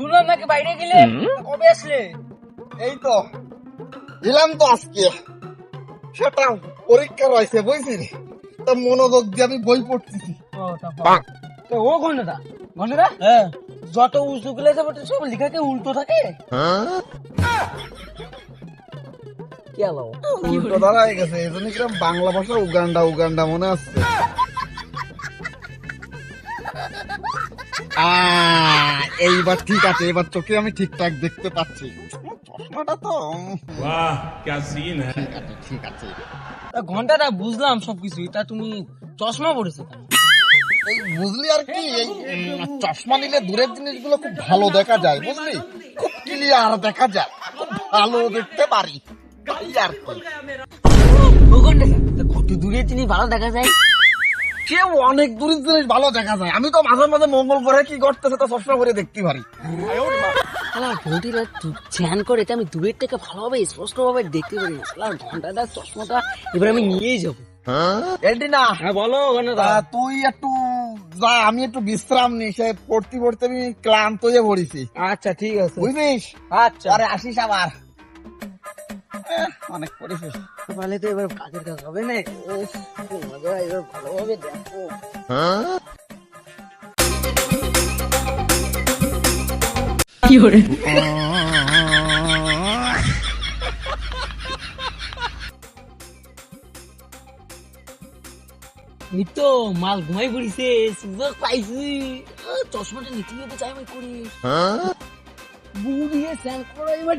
শুনলাম নাকি বাইরে গেলে কবে আসলে? এই তো দিলাম তো আজকে। সেটা পরীক্ষা রয়েছে বুঝছিস তা মনোযোগ দিয়ে আমি বই পড়তেছি। ও ঘণ্টা ঘণ্টা হ্যাঁ। যত উঁচু গুলো যাবে সব লেখা কি উল্টো থাকে? কেলাও উল্টো দাঁড়ায় গেছে এই জন্য কিরম বাংলা ভাষা উগান্ডা উগান্ডা মনে আসছে। এইবার ঠিক আছে এবার আমি ঠিকঠাক দেখতে পাচ্ছি। ঘন্টাটা বুঝলাম সবকিছু তা তুমি চশমা পরেছো এই বুঝলি আর কি এই চশমা নিলে দূরের জিনিসগুলো খুব ভালো দেখা যায় বুঝলি? খুব ক্লিয়ার দেখা যায় খুব ভালো দেখতে পারি। আর কত দূরে তিনি ভালো দেখা যায়? সে অনেক দূরের জিনিস ভালো দেখা যায়? আমি তো মাঝে মাঝে মঙ্গল করে কি করতেছে তা চশমা করে দেখতে পারি। ঘটিটা ধ্যান করে আমি দূরের থেকে ভালোভাবে স্পষ্ট ভাবে দেখতে পারি না। ঘন্টাটা চশমাটা এবার আমি নিয়েই যাব। না হ্যাঁ বলো তুই একটু যা আমি একটু বিশ্রাম নিই সে পড়তে পড়তে আমি ক্লান্ত হয়ে পড়েছি। আচ্ছা ঠিক আছে। বুঝলিস? আচ্ছা। পরে আসিস আবার। অনেক পড়েছিস তাহলে তো এবার কাজের কাজ হবে না। মজা এবার ভালোভাবে দেখো। তো মাল ঘুমাই পড়িছে সুযোগ পাইছি। চশমাটা নিতে নিতে চাই আমি করি। বুড়িয়ে স্যান করো এবার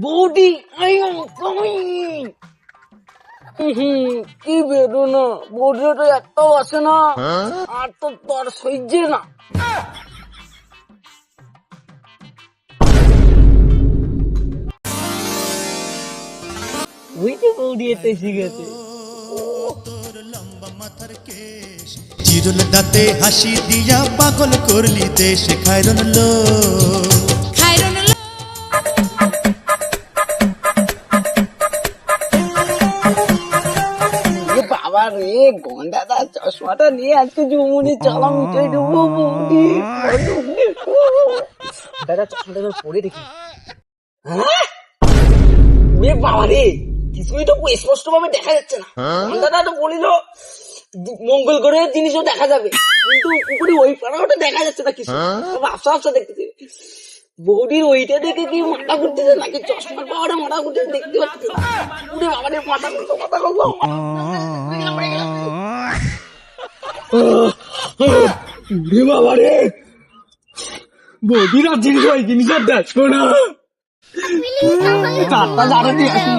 বৌদি আইও কই হুম, কি বেরো না বৌদিটা তো এত আছে না। আর তো তোর সহ্যে না। ওই যে বৌদি এতে শিখেছে। চিরল দাঁতে হাসি দিয়া পাগল করলি দেশ খায়রন লো বাবা রে গন্ডাদা চশমাটা নিয়ে আজকে জমুনি চলা মিটাই দেবো দাদা চশমাটা পরে দেখি। হ্যাঁ? ওরে বাবা রে কিছুই তো স্পষ্ট ভাবে দেখা যাচ্ছে না। দাদা তো বলিল মঙ্গল গ্রহের জিনিসও দেখা যাবে। কিন্তু উপরে ওই পাড়াটা দেখা যাচ্ছে না কিছু। আফসা আফসা দেখতেছি। বৌদির ওইটা দেখে কি মাথা ঘুরতেছে নাকি চশমার পাওয়াটা মাথা ঘুরতেছে দেখতে পাচ্ছি না। মাথা ঘুরতো মাথা ঘুরতো উরে বাবা রে বৌদির জিনিস ওই জিনিসের দেখো না চারটা জারে দিয়ে আসি।